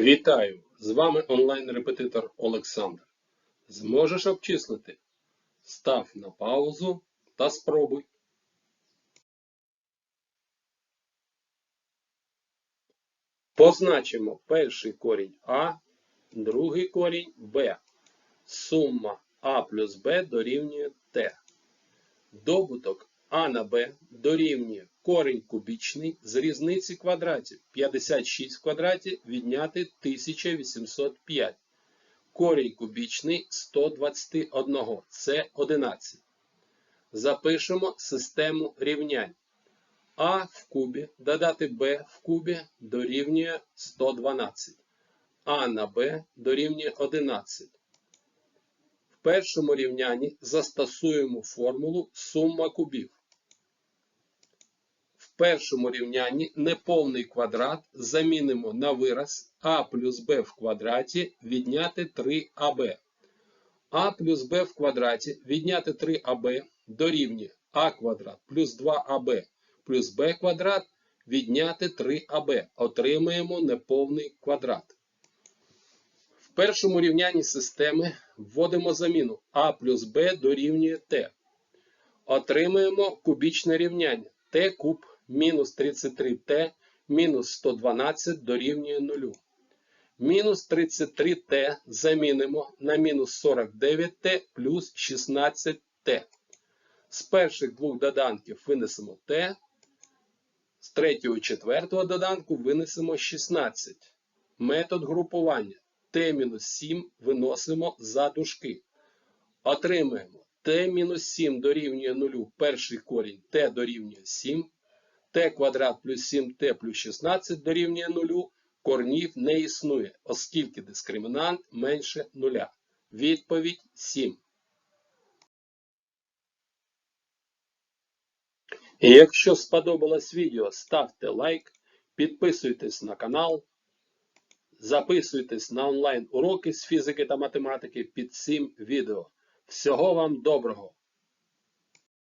Вітаю! З вами онлайн-репетитор Олександр. Зможеш обчислити? Став на паузу та спробуй. Позначимо перший корінь А, другий корінь Б. Сума А плюс Б дорівнює Т. Добуток А на Б дорівнює корінь кубічний з різниці квадратів 56 в квадраті відняти 1805. Корінь кубічний 121. Це 11. Запишемо систему рівнянь. А в кубі додати Б в кубі дорівнює 112. А на Б дорівнює 11. В першому рівнянні застосуємо формулу сума кубів. Першому рівнянні неповний квадрат замінимо на вираз а плюс b в квадраті відняти 3аб. а плюс b в квадраті відняти 3аб дорівнює а квадрат плюс 2аб плюс b квадрат відняти 3аб. Отримаємо неповний квадрат. В першому рівнянні системи вводимо заміну а плюс b дорівнює t. Отримаємо кубічне рівняння t куб мінус 33t мінус 112 дорівнює 0. Мінус 33t замінимо на мінус 49t плюс 16t. З перших двох доданків винесемо t, з третього і четвертого доданку винесемо 16. Метод групування t-7 виносимо за дужки. Отримаємо t-7 дорівнює 0 перший корінь t дорівнює 7, t квадрат плюс 7t плюс 16 дорівнює 0, корнів не існує, оскільки дискримінант менше 0. Відповідь 7. І якщо сподобалось відео, ставте лайк, підписуйтесь на канал, записуйтесь на онлайн уроки з фізики та математики під цим відео. Всього вам доброго!